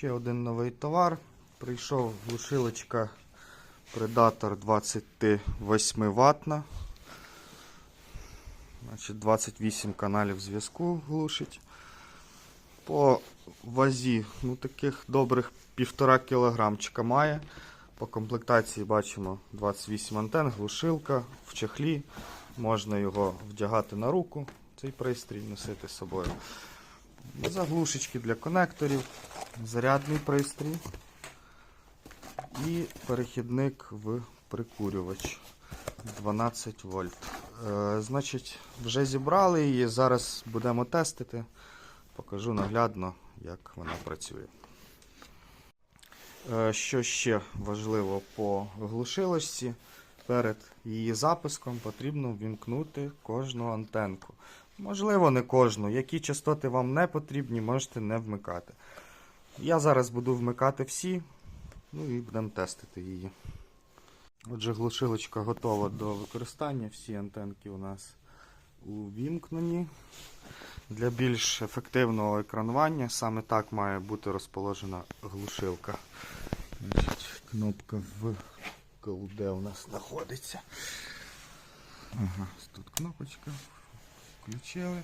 Ще один новий товар. Прийшов глушилочка Predator 28 ватна. Значить, 28 каналів зв'язку глушить. По вазі, ну таких добрих 1,5 кілограмчика має. По комплектації бачимо 28 антен, глушилка в чехлі. Можна його вдягати на руку, цей пристрій носити з собою. Заглушечки для конекторів, зарядний пристрій і перехідник в прикурювач 12 вольт. Е, значить, вже зібрали її, зараз будемо тестити. Покажу наглядно, як вона працює. Е, Що ще важливо по глушилочці, перед її запуском потрібно ввімкнути кожну антенку. Можливо, не кожну. Які частоти вам не потрібні, можете не вмикати. Я зараз буду вмикати всі, ну і будемо тестити її. Отже, глушилочка готова до використання. Всі антенки у нас увімкнені. Для більш ефективного екранування саме так має бути розположена глушилка. Значить, кнопка в де у нас знаходиться. Ага, тут кнопочка. Включили.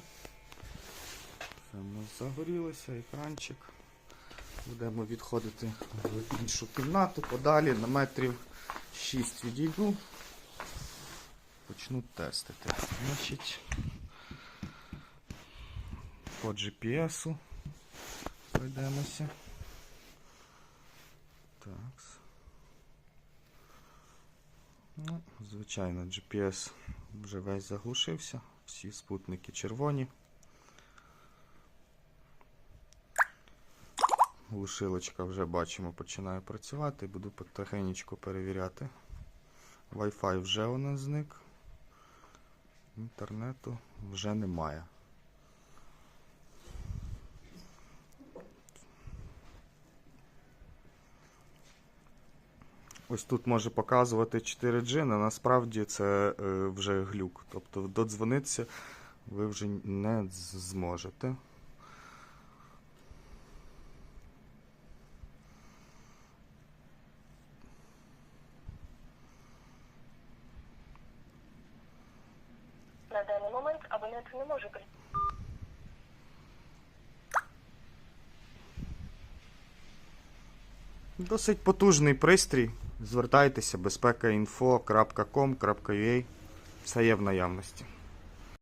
Все у нас загорілося, екранчик. Будемо відходити в іншу кімнату, подалі на метрів 6 відійду. Почну тестити. Значить, по GPS пройдемося. Так. Ну, звичайно, GPS вже весь заглушився, всі спутники червоні. Глушилочка вже бачимо починає працювати, буду потихеньку перевіряти. Wi-Fi вже у нас зник. Інтернету вже немає. Ось тут може показувати 4G, але насправді це е, вже глюк. Тобто додзвонитися ви вже не зможете. На даний момент абонент не може Досить потужний пристрій. Звертайтеся безпекаінфо.com.ua. Все є в наявності.